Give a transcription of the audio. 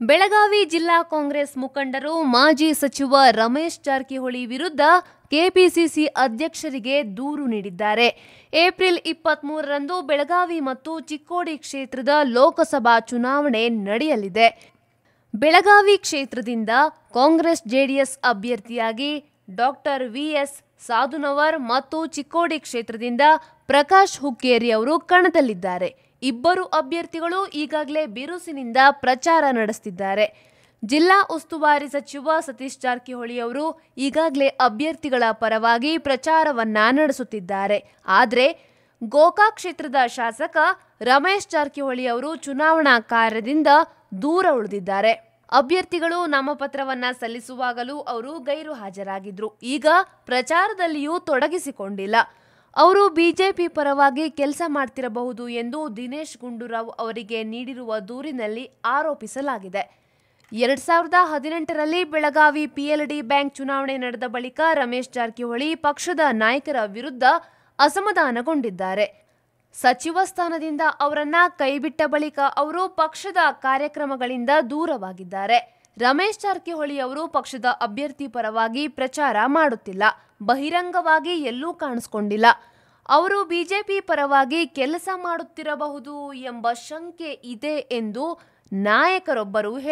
ಬೆಳಗಾವಿ ಜಿಲ್ಲಾ ಕಾಂಗ್ರೆಸ್ ಮುಖಂಡರು ಮಾಜಿ ಸಚಿವ ರಮೇಶ್ ಜಾರಕಿಹೊಳಿ ವಿರುದ್ಧ ಕೆಪಿಸಿಸಿ ಅಧ್ಯಕ್ಷರಿಗೆ ದೂರು ನೀಡಿದ್ದಾರೆ. ಏಪ್ರಿಲ್ ಇಪ್ಪತ್ಮೂರರಂದು ಬೆಳಗಾವಿ ಮತ್ತು ಚಿಕ್ಕೋಡಿ ಕ್ಷೇತ್ರದ ಲೋಕಸಭಾ ಚುನಾವಣೆ ನಡೆಯಲಿದೆ. ಬೆಳಗಾವಿ ಕ್ಷೇತ್ರದಿಂದ ಕಾಂಗ್ರೆಸ್ ಜೆಡಿಎಸ್ ಅಭ್ಯರ್ಥಿಯಾಗಿ ಡಾಕ್ಟರ್ ವಿಎಸ್ ಸಾಧುನವರ್ ಮತ್ತು ಚಿಕ್ಕೋಡಿ ಕ್ಷೇತ್ರದಿಂದ ಪ್ರಕಾಶ್ ಹುಕ್ಕೇರಿ ಅವರು ಕಣದಲ್ಲಿದ್ದಾರೆ. ಇಬ್ಬರು ಅಭ್ಯರ್ಥಿಗಳು ಈಗಾಗಲೇ ಬಿರುಸಿನಿಂದ ಪ್ರಚಾರ ನಡೆಸುತ್ತಿದ್ದಾರೆ ಜಿಲ್ಲಾ ಉಸ್ತುವಾರಿ ಸಚಿವ ಸತೀಶ್ ಜಾರಕಿಹೊಳಿ ಅವರು ಈಗಾಗಲೇ ಅಭ್ಯರ್ಥಿಗಳ ಪರವಾಗಿ ಪ್ರಚಾರವನ್ನ ನಡೆಸುತ್ತಿದ್ದಾರೆ. ಆದರೆ ಗೋಕಾಕ್ ಕ್ಷೇತ್ರದ ಶಾಸಕ ರಮೇಶ್ ಜಾರಕಿಹೊಳಿ ಅವರು ಚುನಾವಣಾ ಕಾರ್ಯದಿಂದ ದೂರ ಉಳಿದಿದ್ದಾರೆ. ಅಭ್ಯರ್ಥಿಗಳು ನಾಮಪತ್ರವನ್ನ ಸಲ್ಲಿಸುವಾಗಲೂ ಅವರು ಗೈರು ಹಾಜರಾಗಿದ್ರು ಈಗ ಪ್ರಚಾರದಲ್ಲಿಯೂ ತೊಡಗಿಸಿಕೊಂಡಿಲ್ಲ. ಅವರು ಬಿಜೆಪಿ ಪರವಾಗಿ ಕೆಲಸ ಮಾಡ್ತಿರಬಹುದು ಎಂದು ದಿನೇಶ್ ಗುಂಡೂರಾವ್ ಅವರಿಗೆ ನೀಡಿರುವ ದೂರಿನಲ್ಲಿ ಆರೋಪಿಸಲಾಗಿದೆ. ಎರಡ್ ಸಾವಿರದ ಹದಿನೆಂಟರಲ್ಲಿ ಬೆಳಗಾವಿ ಪಿಎಲ್ಡಿ ಬ್ಯಾಂಕ್ ಚುನಾವಣೆ ನಡೆದ ಬಳಿಕ ರಮೇಶ್ ಜಾರಕಿಹೊಳಿ ಪಕ್ಷದ ನಾಯಕರ ವಿರುದ್ಧ ಅಸಮಾಧಾನಗೊಂಡಿದ್ದಾರೆ. ಸಚಿವ ಸ್ಥಾನದಿಂದ ಅವರನ್ನ ಕೈಬಿಟ್ಟ ಬಳಿಕ ಅವರು ಪಕ್ಷದ ಕಾರ್ಯಕ್ರಮಗಳಿಂದ ದೂರವಾಗಿದ್ದಾರೆ. ರಮೇಶ್ ಜಾರಕಿಹೊಳಿ ಅವರು ಪಕ್ಷದ ಅಭ್ಯರ್ಥಿ ಪರವಾಗಿ ಪ್ರಚಾರ ಮಾಡುತ್ತಿಲ್ಲ. ಬಹಿರಂಗವಾಗಿ ಎಲ್ಲೂ ಕಾಣಿಸ್ಕೊಂಡಿಲ್ಲ. ಅವರು ಬಿಜೆಪಿ ಪರವಾಗಿ ಕೆಲಸ ಮಾಡುತ್ತಿರಬಹುದು ಎಂಬ ಶಂಕೆ ಇದೆ ಎಂದು ನಾಯಕರೊಬ್ಬರು ಹೇಳಿದ್ದಾರೆ.